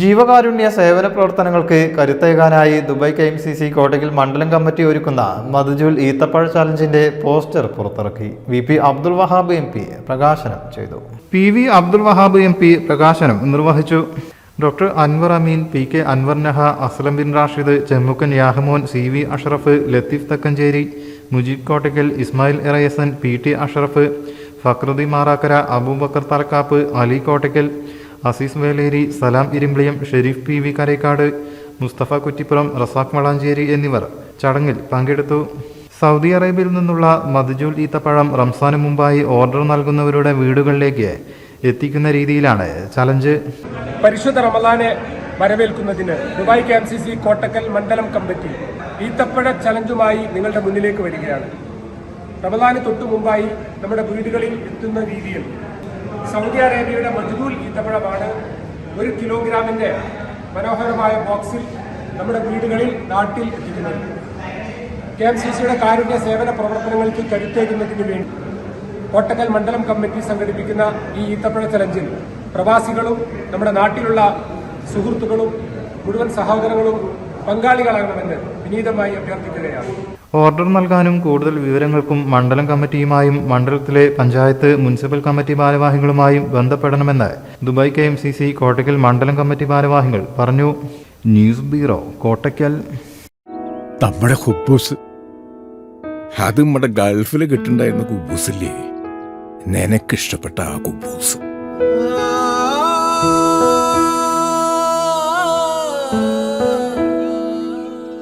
ജീവകാരുണ്യ സേവന പ്രവർത്തനങ്ങൾക്ക് കരുത്തേകാനായി Dubai K M C C കോട്ടയിൽ മണ്ഡലം കമ്മിറ്റി ഒരുക്കുന്ന മധുജുൽ ഈത്തപ്പഴ ചാലഞ്ചിന്റെ പോസ്റ്റർ പുറത്തിറക്കി. V P Abdul Wahab M P പ്രകാശനം ചെയ്തു. P V Abdul Wahab M P പ്രകാശനം നിർവഹിച്ചു. Doctor Anwar Ameen P K Anwar Naha Aslam bin Rashid Chemmukkan Yahamon C V Ashraf Latheef Thakkancheri Mujeeb Kottakkal Ismail Erayasan P T Ashraf Fakhruddin Marakkara Abubakar Tharakkapp Ali Kottakkal Azeez Veleri Salam Irumbiliyam Sharif P V Karekkad Musthafa Kuttippuram Razak Valanchery എന്നിവർ ചടങ്ങിൽ പങ്കെടുത്തു. Saudi അറേബ്യയിൽ നിന്നുള്ള മധുജൂൽ ഈത്തപ്പഴം റംസാന് മുമ്പായി order നൽകുന്നവരുടെ വീടുകളിലേക്ക് എത്തിക്കുന്ന രീതിയിലാണ് ചലഞ്ച്. പരിശുദ്ധ റമലാനെ വരവേൽക്കുന്നതിന് Dubai K M C C Kottakkal മണ്ഡലം കമ്മിറ്റി ഈത്തപ്പഴ ചലഞ്ചുമായി നിങ്ങളുടെ മുന്നിലേക്ക് വരികയാണ്. റമലാന് തൊട്ടു മുമ്പായി നമ്മുടെ വീടുകളിൽ എത്തുന്ന രീതിയിൽ സൗദി അറേബ്യയുടെ മജ്ബൂൽ ഈത്തപ്പഴമാണ് ഒരു കിലോഗ്രാമിന്റെ മനോഹരമായ ബോക്സിൽ നമ്മുടെ വീടുകളിൽ നാട്ടിൽ എത്തിക്കുന്നത്. കെ എം സി സിയുടെ കാരുണ്യ സേവന പ്രവർത്തനങ്ങൾക്ക് കരുത്തേകുന്നതിന് വേണ്ടി കോട്ടക്കൽ മണ്ഡലം കമ്മിറ്റി സംഘടിപ്പിക്കുന്ന ഈ ഈത്തപ്പഴ ചലഞ്ചിൽ പ്രവാസികളും നമ്മുടെ നാട്ടിലുള്ള സുഹൃത്തുക്കളും മുഴുവൻ സഹോദരങ്ങളും പങ്കാളികളാകണമെന്ന് വിനീതമായി അഭ്യർത്ഥിക്കുകയാണ്. ഓർഡർ നൽകാനും കൂടുതൽ വിവരങ്ങൾക്കും മണ്ഡലം കമ്മിറ്റിയുമായും മണ്ഡലത്തിലെ പഞ്ചായത്ത് മുനിസിപ്പൽ കമ്മിറ്റി ഭാരവാഹികളുമായും ബന്ധപ്പെടണമെന്ന് Dubai K M C C Kottakkal മണ്ഡലം കമ്മിറ്റി ഭാരവാഹികൾ പറഞ്ഞു. News bureau Kottakkal. നമ്മുടെ കുബൂസ് അത് നമ്മുടെ ഗൾഫിൽ കിട്ടുണ്ടായിരുന്ന കുബൂസില്ലേ? നിനക്കിഷ്ടപ്പെട്ട ആ കുബൂസ്.